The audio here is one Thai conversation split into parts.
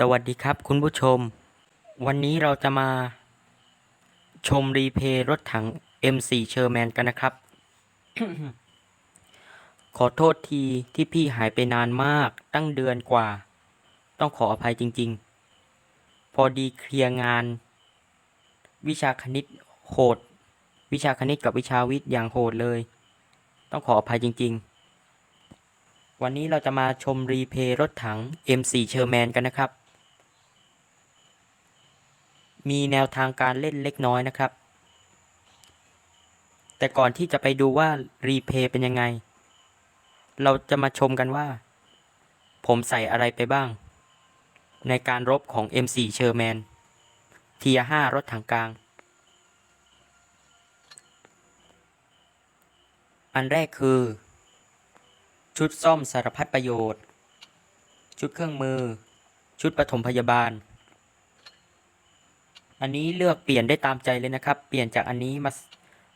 สวัสดีครับคุณผู้ชม วันนี้เราจะมาชมรีเพย์รถถัง M4 เชอร์แมนกันนะครับ ขอโทษทีที่พี่หายไปนานมากตั้งเดือนกว่า ต้องขออภัยจริง ๆ พอดีเคลียร์งาน วิชาคณิตโหด วิชาคณิตกับวิชาวิทย์อย่างโหดเลย ต้องขออภัยจริง ๆวันนี้เราจะมาชมรีเพย์รถถัง M4 เชอร์แมนกันนะครับ มีแนวทางการเล่นเล็กน้อยนะครับ แต่ก่อนที่จะไปดูว่ารีเพย์เป็นยังไง เราจะมาชมกันว่า ผมใส่อะไรไปบ้าง ในการรบของ M4 เชอร์แมนเทีย5รถถังกลาง อันแรกคือ ชุดซ่อมสารพัดประโยชน์ ชุดเครื่องมือ ชุดปฐมพยาบาล อันนี้เลือกเปลี่ยนได้ตามใจเลยนะครับ เปลี่ยนจากอันนี้มา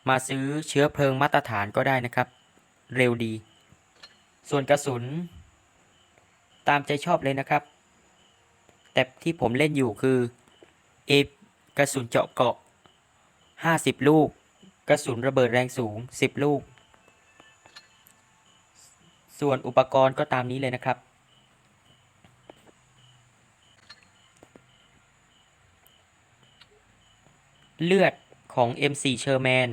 มาซื้อเชื้อเพลิงมาตรฐานก็ได้นะครับ เร็วดี ส่วนกระสุน ตามใจชอบเลยนะครับ แต่ที่ผมเล่นอยู่คือเอกระสุนเจาะเกาะ 50 ลูก กระสุนระเบิดแรงสูง 10 ลูก ส่วนอุปกรณ์ก็ตามนี้เลยนะครับ เลือดของ M4 เชอร์แมน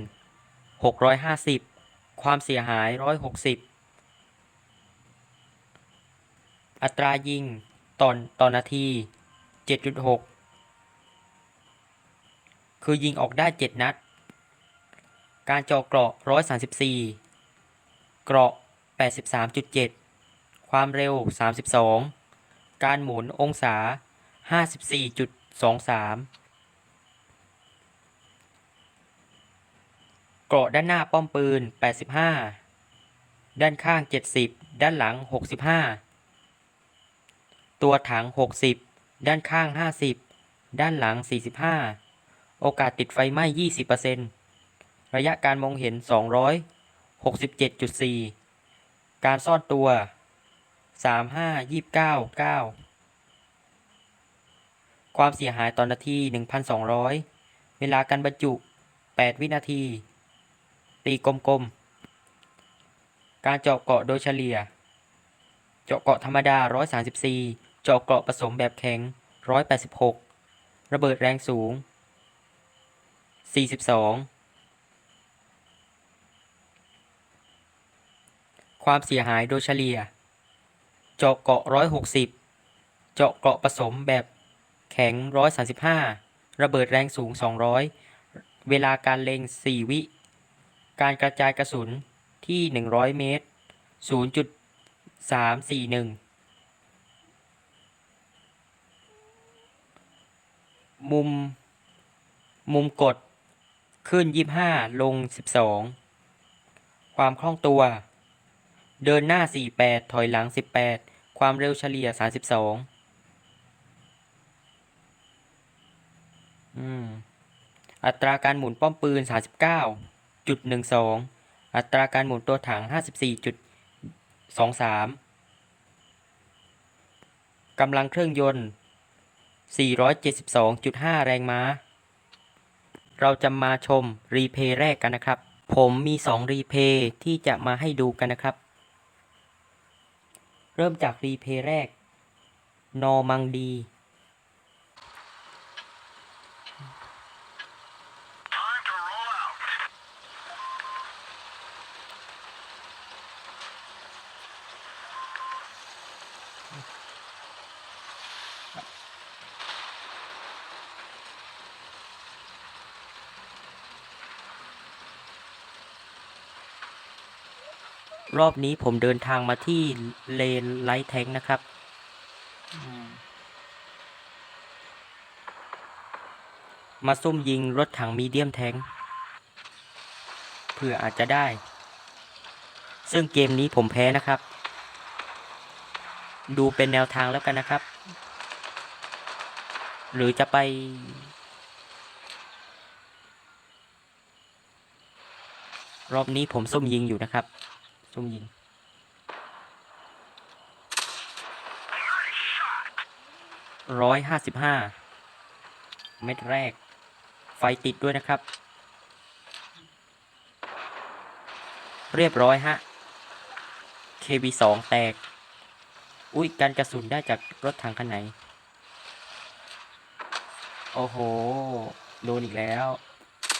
650 ความเสียหาย 160 อัตรายิงต่อต่อนาที 7.6 คือยิงออกได้ 7 นัด การจาะเกราะ 134 เกราะ 83.7 ความเร็ว 32 การหมุนองศา 54.23 เกราะด้านหน้าป้อมปืน 85 ด้านข้าง 70 ด้านหลัง 65 ตัวถัง 60 ด้านข้าง 50 ด้านหลัง 45 โอกาสติดไฟไหม้ 20%ระยะการมองเห็น 267.4 การซ่อนตัว 35 29 9ความเสียหายต่อนนาที 1,200 เวลาการบรรจุ 8 วินาที ตีกลมๆ การเจาะเกาะโดยเฉลี่ย เจาะเกาะธรรมดา 134 เจาะเกาะผสมแบบแข็ง 186 ระเบิดแรงสูง 42 ความเสียหายโดยเฉลี่ย เจาะเกาะ 160 เจาะเกาะผสมแบบแข็ง 135 ระเบิดแรงสูง 200 เวลาการเล็ง 4 วิ การกระจายกระสุนที่ 100 เมตร 0.341 มุม มุมกด ขึ้น 25 ลง 12 ความคล่องตัว เดินหน้า 48 ถอยหลัง 18 ความเร็วเฉลี่ย 32อืมอัตราการหมุนป้อมปืน 39.12 อัตราการหมุนตัวถัง 54.23 กำลังเครื่องยนต์ 472.5 แรงม้า เราจะมาชมรีเพย์แรกกันนะครับ ผมมี 2 รีเพย์ที่จะมาให้ดูกันนะครับ เริ่มจากรีเพย์แรก นอมังดี รอบนี้ผมเดินทางมาที่เลนไลท์แทงนะครับ มาซุ่มยิงรถถังมีเดียมแทงเพื่ออาจจะได้ ซึ่งเกมนี้ผมแพ้นะครับ ดูเป็นแนวทางแล้วกันนะครับ หรือจะไปรอบนี้ผมซุ่มยิงอยู่นะครับ ซุ่มยิง ร้อยห้าสิบห้า เม็ดแรก ไฟติดด้วยนะครับ เรียบร้อยฮะ KB2 แตก อุ้ยการกระสุนได้จากรถถังคันไหน โอ้โห โดนอีกแล้ว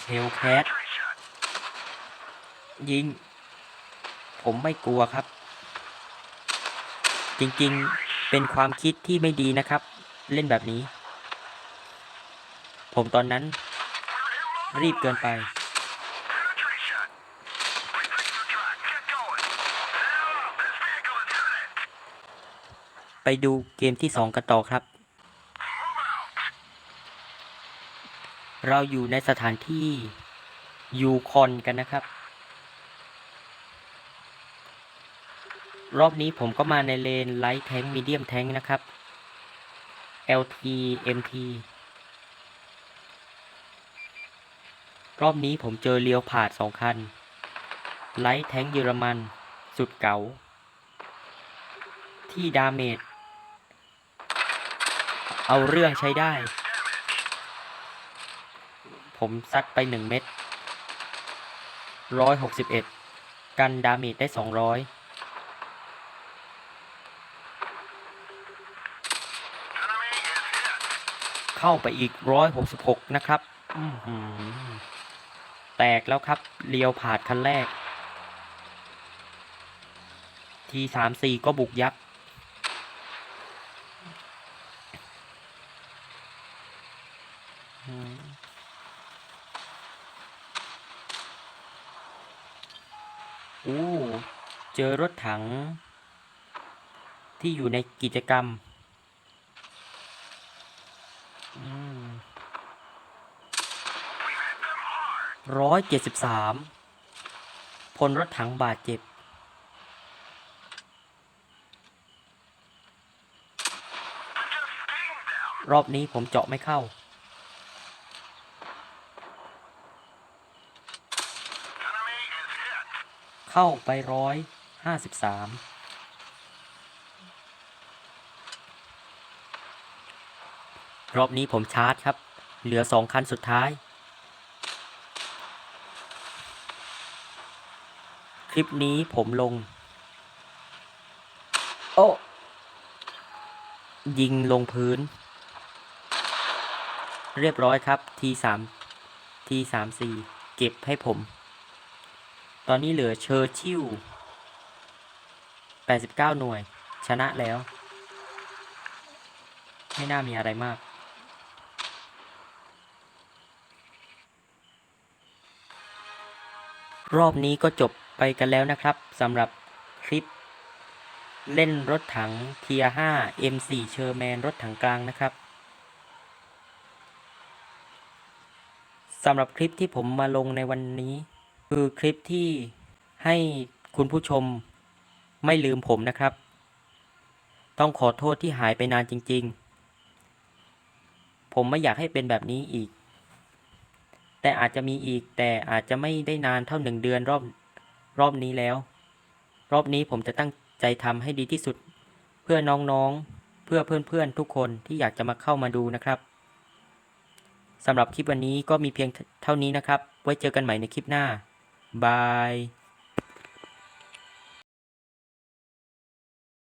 เฮลแคทยิง ผมไม่กลัวครับ จริงๆเป็นความคิดที่ไม่ดีนะครับ เล่นแบบนี้ ผมตอนนั้น รีบเกินไป ไปดูเกมที่สองกันต่อครับ เราอยู่ในสถานที่ยูคอนกันนะครับ รอบนี้ผมก็มาในเลนไลท์แทงมีเดียมแทงนะครับ LT MT รอบนี้ผมเจอเลียวผาดสองคัน ไลท์แทงเยอรมัน สุดเก๋า ที่ดาเมจ เอาเรื่องใช้ได้ ผมซัดไปหนึ่งเม็ดร้อยหกสิบเอ็ดกันดาเมจได้สองร้อย เข้าไปอีกร้อยหกสิบหกนะครับแตกแล้วครับเลียวผาดคันแรก ทีสามสี่ก็บุกยับอู้เจอรถถังที่อยู่ในกิจกรรม อืม ร้อยเจ็ดสิบสามพลรถถังบาดเจ็บ รอบนี้ผมเจาะไม่เข้า เข้าไปร้อยห้าสิบสามรอบนี้ผมชาร์จครับ เหลือสองคันสุดท้าย ลิปนี้ผมลง โอ้ยิงลงพื้น เรียบร้อยครับทีสามทีสามสี่เก็บให้ผม ตอนนี้เหลือเชอร์ชิล89 หน่วย ชนะแล้ว ไม่น่ามีอะไรมาก รอบนี้ก็จบ ไปกันแล้วนะครับสำหรับคลิป เล่นรถถังเทีย5 M4 เชอร์แมนรถถังกลางนะครับสำหรับคลิปที่ผมมาลงในวันนี้ คือคลิปที่ให้คุณผู้ชมไม่ลืมผมนะครับ ต้องขอโทษที่หายไปนานจริง ๆ ผมไม่อยากให้เป็นแบบนี้อีก แต่อาจจะมีอีกแต่อาจจะไม่ได้นานเท่าหนึ่งเดือนรอบ รอบนี้แล้ว รอบนี้ผมจะตั้งใจทำให้ดีที่สุด เพื่อน้องๆ เพื่อเพื่อนๆ ทุกคนที่อยากจะมาเข้ามาดูนะครับสำหรับคลิปวันนี้ก็มีเพียงเท่านี้นะครับ ไว้เจอกันใหม่ในคลิปหน้า บาย